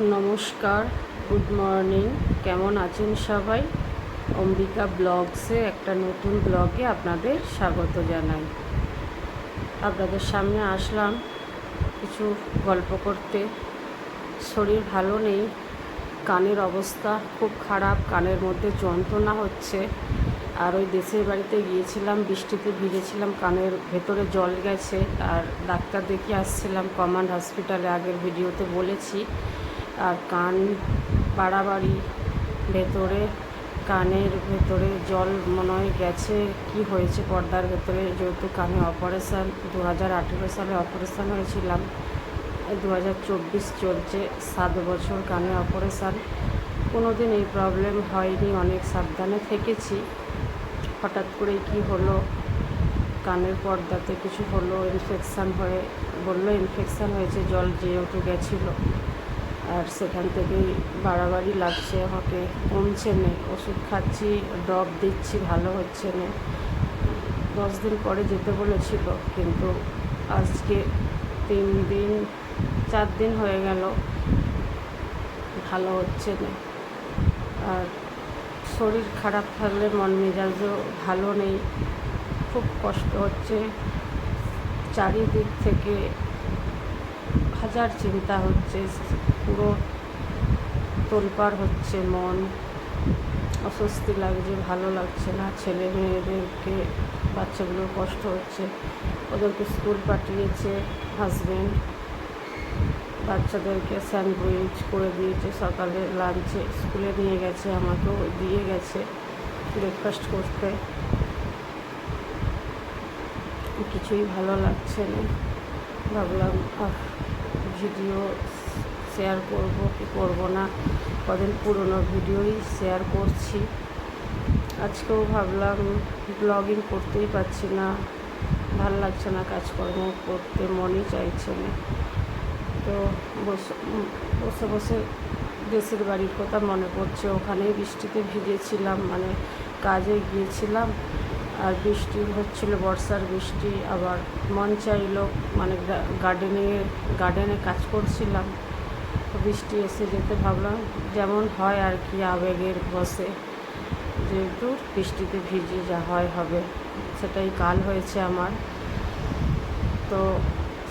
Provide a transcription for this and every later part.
নমস্কার, good morning. কেমন আছেন সবাই? অম্বিকা ব্লগসে একটা নতুন ব্লগে আপনাদের স্বাগত জানাই। আপনাদের সামনে আসলাম কিছু গল্প করতে। শরীর ভালো নেই, কানের অবস্থা খুব খারাপ, কানের মধ্যে যন্ত্রণা হচ্ছে। আর ওই দেশের বাড়িতে গিয়েছিলাম, বৃষ্টিতে ভিজেছিলাম, কানের ভেতরে জল গেছে। আর ডাক্তার দেখিয়ে আসছিলাম, কমান্ড হসপিটালে আগের ভিডিওতে বলেছি। আর কান বাড়াবাড়ি, ভেতরে, কানের ভেতরে জল মনে হয় গেছে কি হয়েছে পর্দার ভেতরে? যেহেতু কানে অপারেশান দু হাজার আঠেরো সালে অপারেশান হয়েছিলাম। দু হাজার চব্বিশ চলছে সাত বছর কানে অপারেশান। কোনো দিন এই প্রবলেম হয়নি, অনেক সাবধানে থেকেছি। হঠাৎ করেই কি হলো? কানের পর্দাতে কিছু হলো ইনফেকশান হয়ে, বলল ইনফেকশান হয়েছে, জল যেহেতু গেছিল। আর সেখান থেকেই বাড়াবাড়ি লাগছে, আমাকে কমছে না, ওষুধ খাচ্ছি, ড্রপ দিচ্ছি, ভালো হচ্ছে না। দশ দিন পরে যেতে বলেছিল, কিন্তু আজকে তিন দিন, চার দিন হয়ে গেল, ভালো হচ্ছে না। আর শরীর খারাপ থাকলে মন মেজাজও ভালো নেই, খুব কষ্ট হচ্ছে। চারিদিক থেকে হাজার চিন্তা হচ্ছে, পুরো তোলপাড় হচ্ছে মন। অস্বস্তি লাগছে, ভালো লাগছে না। ছেলে মেয়েদেরকে, বাচ্চাগুলো কষ্ট হচ্ছে। ওদেরকে স্কুল পাঠিয়েছে হাজব্যান্ড বাচ্চাদেরকে স্যান্ডউইচ করে দিয়েছে, সকালে লাঞ্চে স্কুলে নিয়ে গেছে, আমাকেও দিয়ে গেছে ব্রেকফাস্ট করতে। কিছুই ভালো লাগছে না। ভাবলাম ভিডিও শেয়ার করব কি করব না? কদিন পুরনো ভিডিওই শেয়ার করছি। আজকেও ভাবলাম ব্লগিং করতেই পারছি না। ভালো লাগছে না কাজকর্ম করতে, মনই চাইছে না। তো বসে বসে বসে দেশের বাড়ির কথা মনে পড়ছে। ওখানেই বৃষ্টিতে ভিজেছিলাম মানে কাজে গিয়েছিলাম। আর বৃষ্টি হচ্ছিল, বর্ষার বৃষ্টি, আবার মন চাইলো মানে গার্ডেনিংয়ে গার্ডেনে কাজ করছিলাম। বৃষ্টি এসে যেতে ভাবলাম, যেমন হয় আর কি আবেগের বসে। যেহেতু বৃষ্টিতে ভিজে যা হয় হবে, সেটাই কাল হয়েছে আমার। তো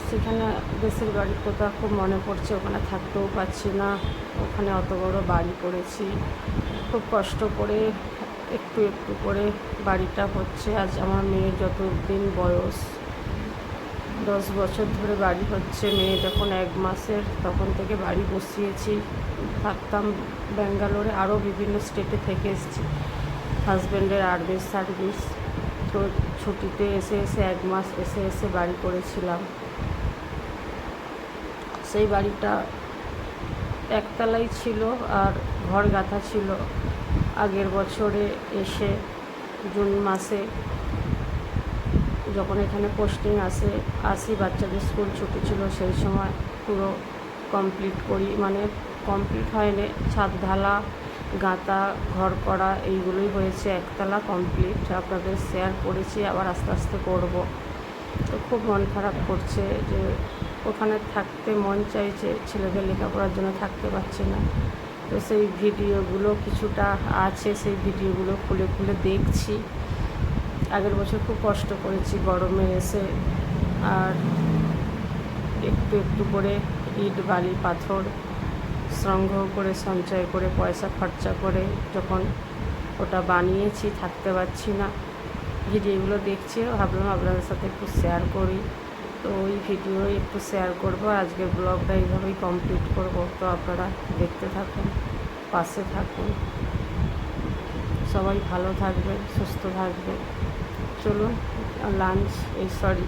সেখানে দেশের বাড়ির কথা খুব মনে পড়ছে, ওখানে থাকতেও পারছি না। ওখানে অত বড় বাড়ি করেছি। খুব কষ্ট করে একটু একটু করে বাড়িটা হচ্ছে। আজ আমার মেয়ের যত দিন বয়স, দশ বছর ধরে বাড়ি হচ্ছে। মেয়ে যখন এক মাসের, তখন থেকে বাড়ি বসিয়েছি। থাকতাম ব্যাঙ্গালোরে আরও বিভিন্ন স্টেটে থেকে এসেছি। হাজব্যান্ডের আর্মির সার্ভিস। তো ছুটিতে এসে এসে এক মাস এসে এসে বাড়ি করেছিলাম। সেই বাড়িটা একতলাই ছিল আর ঘর গাঁথা ছিল। আগের বছরে এসে জুন মাসে যখন এখানে পোস্টিং আসে, আসি, বাচ্চাদের স্কুল ছুটি ছিল, সেই সময় পুরো কমপ্লিট করি। মানে কমপ্লিট হয়নি, ছাদ ঢালা, গাঁথা, ঘর করা, এইগুলোই হয়েছে। একতলা কমপ্লিট আপনাদের শেয়ার করেছি, আবার আস্তে আস্তে করব। তো খুব মন খারাপ করছে যে, ওখানে থাকতে মন চাইছে, ছেলেদের লেখাপড়ার জন্য থাকতে পারছে না। তো সেই ভিডিওগুলো কিছুটা আছে, সেই ভিডিওগুলো খুলে খুলে দেখছি। আগের বছর খুব কষ্ট করেছি গরমে এসে। আর একটু একটু করে ইট, বালি, পাথর সংগ্রহ করে, সঞ্চয় করে, পয়সা খরচা করে যখন ওটা বানিয়েছি, থাকতে পারছি না। ভিডিওগুলো দেখছি, ভাবলাম আপনাদের সাথে একটু শেয়ার করি। তো ওই ভিডিও একটু শেয়ার করব। আজকের ব্লগটা এইভাবেই কমপ্লিট করব। তো আপনারা দেখতে থাকুন, পাশে থাকুন। সবাই ভালো থাকবে সুস্থ থাকবে চলুন লাঞ্চ এই সরি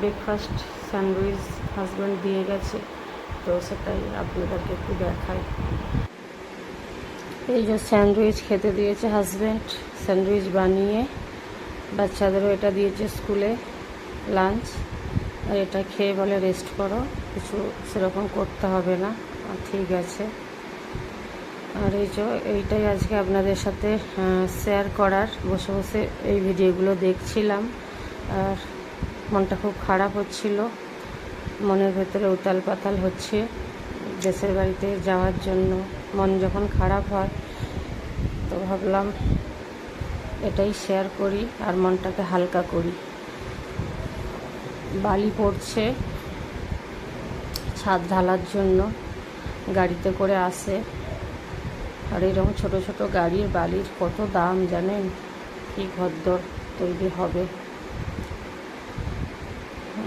ব্রেকফাস্ট স্যান্ডউইচ হাজব্যান্ড দিয়ে গেছে। তো সেটাই আপনাদেরকে একটু দেখাই। এই যে স্যান্ডউইচ খেতে দিয়েছে হাজব্যান্ড স্যান্ডউইচ বানিয়ে বাচ্চাদেরও এটা দিয়েছে স্কুলে লাঞ্চ আর এটা খেয়ে বলে রেস্ট করো, কিছু সেরকম করতে হবে না ঠিক আছে। আর এই যে, এইটাই আজকে আপনাদের সাথে শেয়ার করার। বসে বসে এই ভিডিওগুলো দেখছিলাম, আর মনটা খুব খারাপ হচ্ছিল। মনের ভেতরে উতাল পাতাল হচ্ছে দেশের বাড়িতে যাওয়ার জন্য। মন যখন খারাপ হয়, তো ভাবলাম এটাই শেয়ার করি, আর মনটাকে হালকা করি। বালি পড়ছে। ছাদ ঢালার জন্য গাড়িতে করে আসে। আর এরকম ছোট ছোট গাড়ির বালির কত দাম জানেন? কি ঘরদর তৈরি হবে।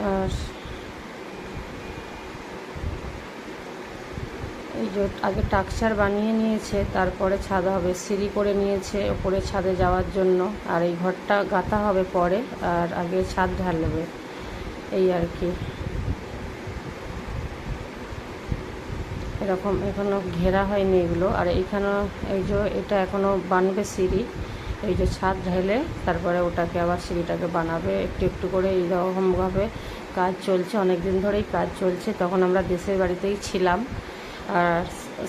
আর এই যে আগে টাকচার বানিয়ে নিয়েছে, তারপরে ছাদ হবে, সিঁড়ি করে নিয়েছে ওপরে ছাদে যাওয়ার জন্য। আর এই ঘরটা গাঁথা হবে পরে, আর আগে ছাদ ঢালবে। এই আর কি। এরকম এখনও ঘেরা হয়নি এগুলো। আর এইখানেও এই যে এটা এখনও বানবে সিঁড়ি। এই যে ছাদ ঢেলে তারপরে ওটাকে আবার সিঁড়িটাকে বানাবে। একটু একটু করে এইরকমভাবে কাজ চলছে। অনেক দিন ধরেই কাজ চলছে। তখন আমরা দেশের বাড়িতেই ছিলাম। আর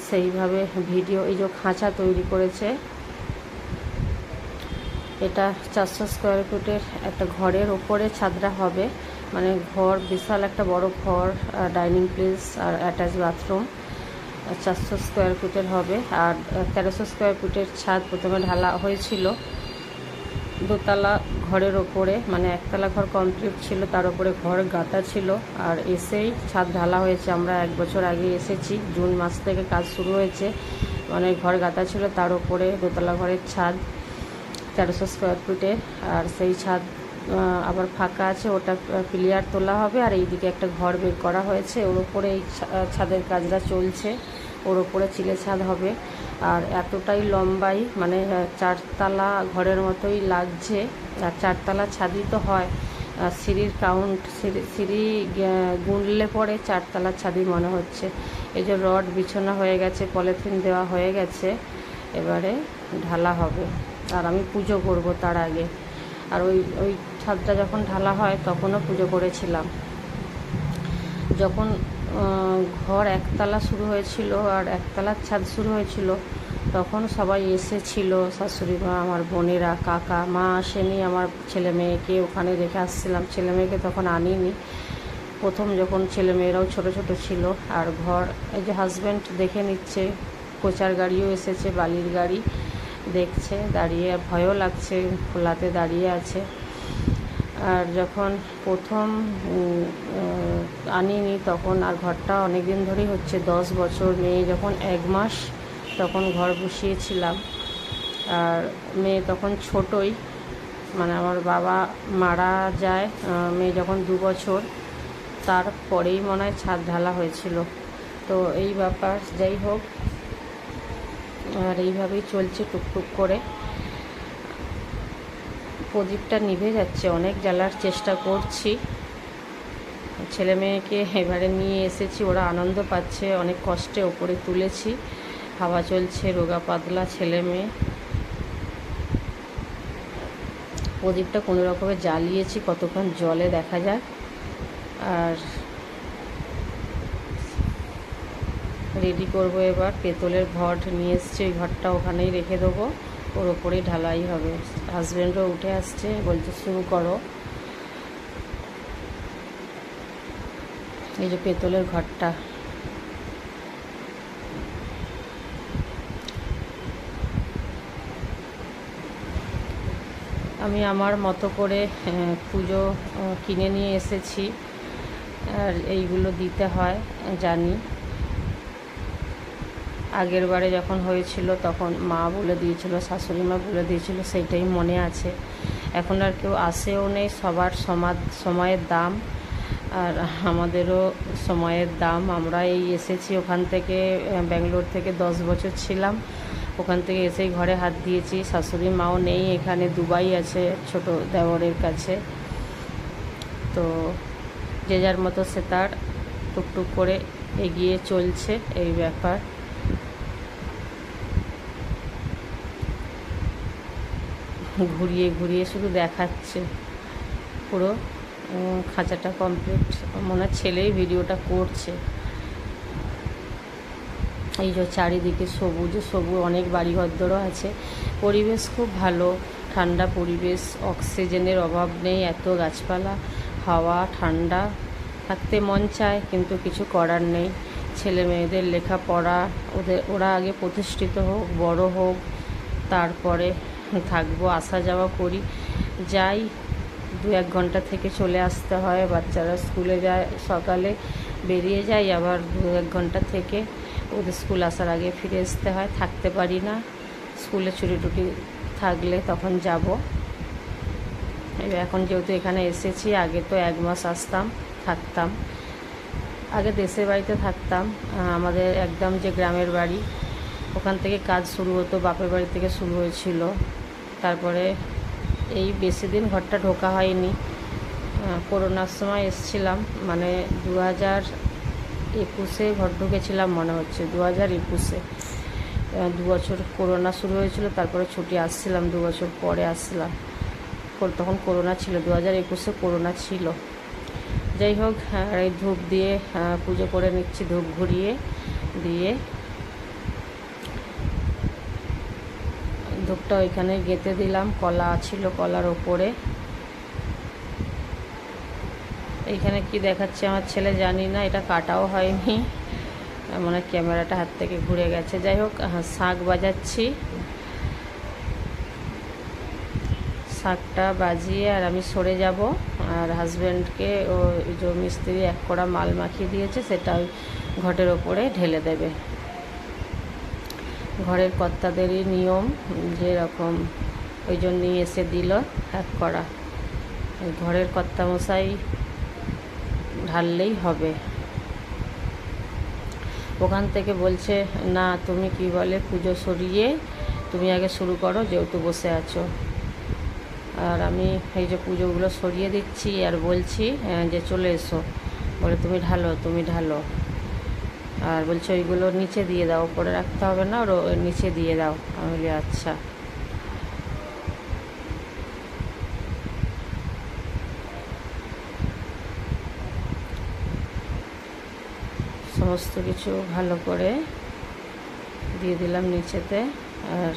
সেইভাবে ভিডিও, এই যে খাঁচা তৈরি করেছে। এটা চারশো স্কোয়ার ফুটের একটা ঘরের ওপরে ছাদটা হবে। মানে ঘর, বিশাল একটা বড় ঘর ডাইনিং প্লেস আর অ্যাটাচ বাথরুম চারশো স্কোয়ার ফুটের হবে। আর তেরোশো স্কোয়ার ফুটের ছাদ প্রথমে ঢালা হয়েছিল। দোতলা ঘরের ওপরে মানে একতলা ঘর কমপ্লিট ছিল, তার উপরে ঘর গাঁথা ছিল। আর এসেই ছাদ ঢালা হয়েছে, আমরা এক বছর আগে এসেছি, জুন মাস থেকে কাজ শুরু হয়েছে। মানে ঘর গাঁথা ছিল, তার উপরে দোতলা ঘরের ছাদ, তেরোশো স্কোয়ার ফুটের আর সেই ছাদ আবার ফাঁকা আছে, ওটা ক্লিয়ার তোলা হবে, আর এইদিকে একটা ঘর বের করা হয়েছে। ওর উপরে এই ছাদের কাজটা চলছে, ওর উপরে চিলে ছাদ হবে। আর এতটাই লম্বাই মানে চারতলা ঘরের মতোই লাগছে। আর চারতলা ছাদই তো হয়। সিঁড়ির কাউন্ট সিঁড়ি গুনলে পরে চারতলা ছাদই মনে হচ্ছে। এই যে রড বিছানা হয়ে গেছে, পলিথিন দেওয়া হয়ে গেছে, এবারে ঢালা হবে। আর আমি পুজো করব তার আগে। আর ওই ওই ছাদটা যখন ঢালা হয়, তখনও পুজো করেছিলাম। যখন ঘর একতলা শুরু হয়েছিল আর একতলার ছাদ শুরু হয়েছিল, তখন সবাই এসেছিল, শাশুড়ি মা, আমার বোনেরা, কাকা, মা আসেনি, আমার ছেলে মেয়েকে ওখানে রেখে আসছিলাম। ছেলে মেয়েকে তখন আনিনি। প্রথম যখন ছেলে মেয়েরাও ছোটো ছোটো ছিল আর ঘর, এই যে হাজব্যান্ড দেখে নিচ্ছে, কোচার গাড়িও এসেছে, বালির গাড়ি দেখছে, দাঁড়িয়ে ভয়ও লাগছে, খোলাতে দাঁড়িয়ে আছে। আর যখন প্রথম আনিনি, তখন আর ঘরটা অনেক দিন ধরেই হচ্ছে দশ বছর মেয়ে যখন এক মাস তখন ঘর বসিয়েছিলাম। আর মেয়ে তখন ছোটই মানে আমার বাবা মারা যায় মেয়ে যখন দু বছর, তারপরেই মনে হয় ছাদ ঢালা হয়েছিল। তো এই ব্যাপার, যাই হোক, আর এইভাবেই চলছে টুকটুক করে। প্রদীপটা নিভে যাচ্ছে, অনেক জ্বালার চেষ্টা করছি। ছেলে মেয়েকে এবারে নিয়ে এসেছি, ওরা আনন্দ পাচ্ছে, অনেক কষ্টে ওপরে তুলেছি। হাওয়া চলছে, রোগা পাতলা ছেলে মেয়ে। প্রদীপটা কোনো রকমে জ্বালিয়েছি, কতক্ষণ জলে দেখা যায় আর রেডি করব এবার, পেতলের ঘট নিয়ে এসছি, ওই ঘরটা ওখানেই রেখে দেবো। ওর ওপরেই ঢালাই হবে। হাজব্যান্ডও উঠে আসছে, বলছে, শুরু করো। এই যে পেতলের ঘরটা। আমি আমার মতো করে পুজো কিনে নিয়ে এসেছি। আর এইগুলো দিতে হয়, জানি। আগের বারে যখন হয়েছিল তখন মা বলে দিয়েছিল, শাশুড়ি মা বলে দিয়েছিল, সেইটাই মনে আছে। এখন আর কেউ আসেও নেই, সবার সমাদ, সময়ের দাম। আর আমাদেরও সময়ের দাম। আমরা এই এসেছি ওখান থেকে ব্যাঙ্গালোর থেকে দশ বছর ছিলাম। ওখান থেকে এসেই ঘরে হাত দিয়েছি। শাশুড়ি মাও নেই এখানে, দুবাই আছে ছোট দেওরের কাছে। তো যে যার মতো সে তার টুকটুক করে এগিয়ে চলছে, এই ব্যাপার। ঘুরিয়ে ঘুরিয়ে শুধু দেখাচ্ছে। পুরো খাঁচাটা কমপ্লিট মনে ছেলেই ভিডিওটা করছে। এই যে চারিদিকে সবুজ সবুজ, অনেক বাড়িঘরদরও আছে। পরিবেশ খুব ভালো। ঠান্ডা পরিবেশ, অক্সিজেনের অভাব নেই, এত গাছপালা, হাওয়া, ঠান্ডা। থাকতে মন চায়, কিন্তু কিছু করার নেই। ছেলে মেয়েদের লেখাপড়া, ওদের, ওরা আগে প্রতিষ্ঠিত হোক, বড় হোক, তারপরে থাকব, আসা যাওয়া করি। যাই, দু এক ঘণ্টা থেকে চলে আসতে হয়, বাচ্চারা স্কুলে যায়, সকালে বেরিয়ে যায় আবার দু এক ঘণ্টা থেকে ওদের স্কুল আসার আগে ফিরে আসতে হয়। থাকতে পারি না, স্কুলে ছুটি টুটি থাকলে তখন যাব। এখন যেহেতু এখানে এসেছি, আগে তো এক মাস আসতাম, থাকতাম। আগে দেশের বাড়িতে থাকতাম আমাদের একদম যে গ্রামের বাড়ি, ওখান থেকে কাজ শুরু হতো, বাপের বাড়ি থেকে শুরু হয়েছিল। তারপরে এই বেশি দিন ঘরটা ঢোকা হয়নি। করোনার সময় এসছিলাম মানে দু হাজার একুশে ঘর ঢুকেছিলাম মনে হচ্ছে দু হাজার একুশে দু বছর করোনা শুরু হয়েছিল, তারপরে ছুটি আসছিলাম, দু বছর পরে আসছিলাম তখন করোনা ছিল দু হাজার একুশে করোনা ছিল। যাই হোক এই ধূপ দিয়ে পুজো করে নিচ্ছি, ধূপ ঘুরিয়ে দিয়ে ধূপটা ওইখানে গেঁথে দিলাম, কলা ছিল কলার ওপরে। এইখানে কি দেখাচ্ছে আমার ছেলে জানি না, এটা কাটাও হয়নি। মানে ক্যামেরাটা হাত থেকে ঘুরে গেছে। যাই হোক শাঁখ বাজাচ্ছি। শাকটা বাজিয়ে আর আমি সরে যাব। আর হাজব্যান্ডকে ও যে মিস্ত্রি এক কড়া মাল মাখিয়ে দিয়েছে, সেটা ওই ঘটের ওপরে ঢেলে দেবে। ঘরের কর্তাদেরই নিয়ম যেরকম ওই জন্যই এসে দিল এক করা ঘরের কর্তামশাই ঢাললেই হবে। ওখান থেকে বলছে, না, তুমি কি বলে, পুজো সরিয়ে তুমি আগে শুরু করো, যেহেতু বসে আছো। আর আমি এই যে পুজোগুলো সরিয়ে দিচ্ছি আর বলছি যে চলে এসো। বলে, তুমি ঢালো তুমি ঢালো। আর বলছে, ওইগুলো নিচে দিয়ে দাও, উপরে রাখতে হবে না ওর নিচে দিয়ে দাও। আমি বলি আচ্ছা। সমস্ত কিছু ভালো করে দিয়ে দিলাম নিচেতে। আর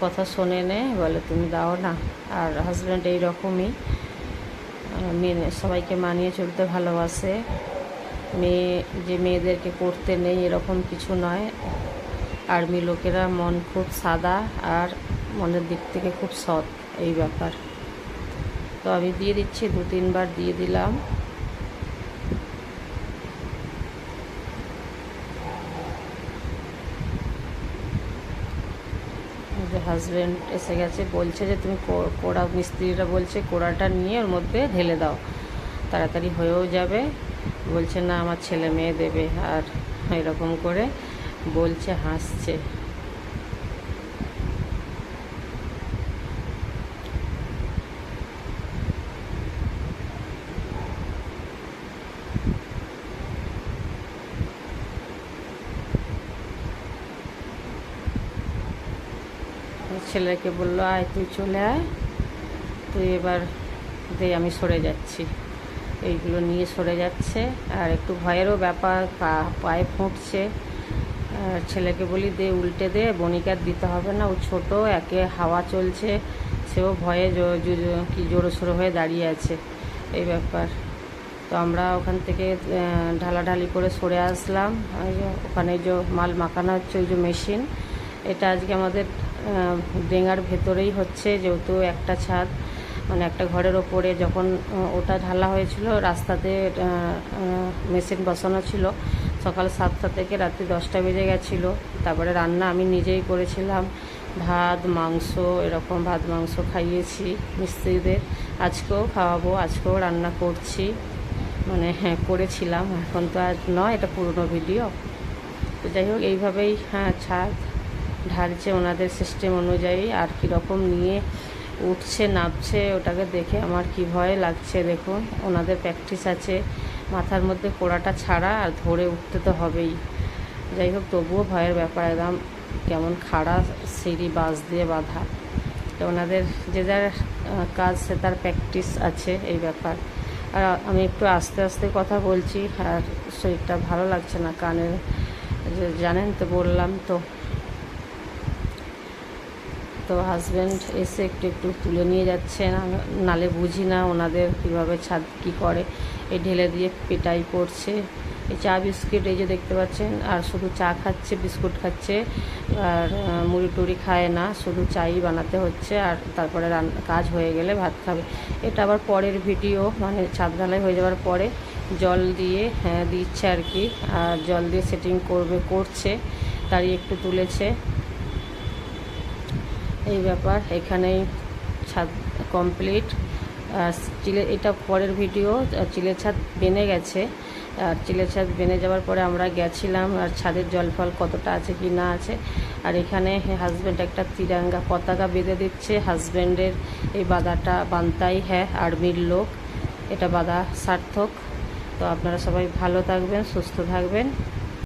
কথা শোনে নে, বলে, তুমি দাও না। আর হাজব্যান্ড এইরকমই মেনে, সবাইকে মানিয়ে চলতে ভালোবাসে। মেয়ে, যে মেয়েদেরকে করতে নেই এরকম কিছু নয়। আর্মি লোকেরা মন খুব সাদা আর মনের দিক থেকে খুব সৎ, এই ব্যাপার। তো আমি দিয়ে দিচ্ছি, দু তিনবার দিয়ে দিলাম। হাজব্যান্ড এসে গেছে, বলছে যে তুমি কোড়া, মিস্ত্রিরা বলছে কোড়াটা নিয়ে ওর মধ্যে ঢেলে দাও। তাড়াতাড়ি হয়েও যাবে। বলছে, না, আমার ছেলে মেয়ে দেবে। আর এরকম করে বলছে, হাসছে। ছেলেকে বলল, আয়, তুই চলে আয়। তুই এবার আমি সরে যাচ্ছি। এইগুলো নিয়ে সরে যাচ্ছে। আর একটু ভয়েরও ব্যাপার পায়ে ফুটছে। আর ছেলেকে বলি, দে, উল্টে দে বনিকার দিতে হবে না। ও ছোট, একে হাওয়া চলছে, সেও ভয়ে কি জোরো সোরো হয়ে দাঁড়িয়ে আছে। এই ব্যাপার। তো আমরা ওখান থেকে ঢালাঢালি করে সরে আসলাম। ওখানে যে মাল মাখানো হচ্ছে, ওই যে মেশিন, এটা আজকে আমাদের ডেঙ্গার ভেতরেই হচ্ছে, যেহেতু একটা ছাদ। মানে একটা ঘরের ওপরে যখন ওটা ঢালা হয়েছিল, রাস্তাতে মেশিন বসানো ছিল, সকাল সাতটা থেকে রাত্রি দশটা বেজে গেছিল। তারপরে রান্না আমি নিজেই করেছিলাম। ভাত, মাংস, এরকম ভাত, মাংস খাইয়েছি মিস্ত্রিদের। আজকেও খাওয়াবো, আজকেও রান্না করছি। মানে হ্যাঁ করেছিলাম, এখন তো আর নয়, এটা পুরনো ভিডিও। তো যাই হোক, এইভাবেই হ্যাঁ ছাদ ঢালছে ওনাদের সিস্টেম অনুযায়ী, আর কীরকম নিয়ে উঠছে, নামছে, ওটাকে দেখে আমার কি ভয় লাগছে দেখুন। ওনাদের প্র্যাকটিস আছে, মাথার মধ্যে কোড়াটা ছাড়া আর ধরে উঠতে তো হবেই। যাই হোক, তবুও ভয়ের ব্যাপার, একদম কেমন খাড়া সিঁড়ি বাস দিয়ে বাঁধা। তো ওনাদের যে যার কাজ, সে তার প্র্যাকটিস আছে এই ব্যাপার। আর আমি একটু আস্তে আস্তে কথা বলছি, আর শরীরটা ভালো লাগছে না, কানের জানেন তো বললাম তো। তো হাজব্যান্ড এসে একটু একটু তুলে নিয়ে যাচ্ছে। নালে বুঝি না ওনাদের কীভাবে ছাদ কী করে। এই ঢেলে দিয়ে পেটাই পড়ছে এই চা বিস্কিট এই যে দেখতে পাচ্ছেন, আর শুধু চা খাচ্ছে, বিস্কুট খাচ্ছে, আর মুড়ি টুড়ি খায় না, শুধু চাই বানাতে হচ্ছে, আর তারপরে কাজ হয়ে গেলে ভাত খাবে। এটা আবার পরের ভিডিও মানে ছাদ ঢালাই হয়ে যাওয়ার পরে জল দিয়ে হ্যাঁ দিচ্ছে আর কি, আর জল দিয়ে সেটিং করবে, করছে, তারই একটু তুলেছে। এই ব্যাপার, এখানেই ছাদ কমপ্লিট চিলে, এটা পরের ভিডিও চিলের ছাদ বেনে গেছে। আর চিলের ছাদ বেনে যাওয়ার পরে আমরা গেছিলাম, আর ছাদের জল ফল কতটা আছে কি না আছে। আর এখানে হাজব্যান্ড একটা তিরাঙ্গা পতাকা বেঁধে দিচ্ছে। হাজব্যান্ডের এই বাধাটা বান্তাই হ্যাঁ আর্মির লোক। এটা বাধা সার্থক। তো আপনারা সবাই ভালো থাকবেন, সুস্থ থাকবেন।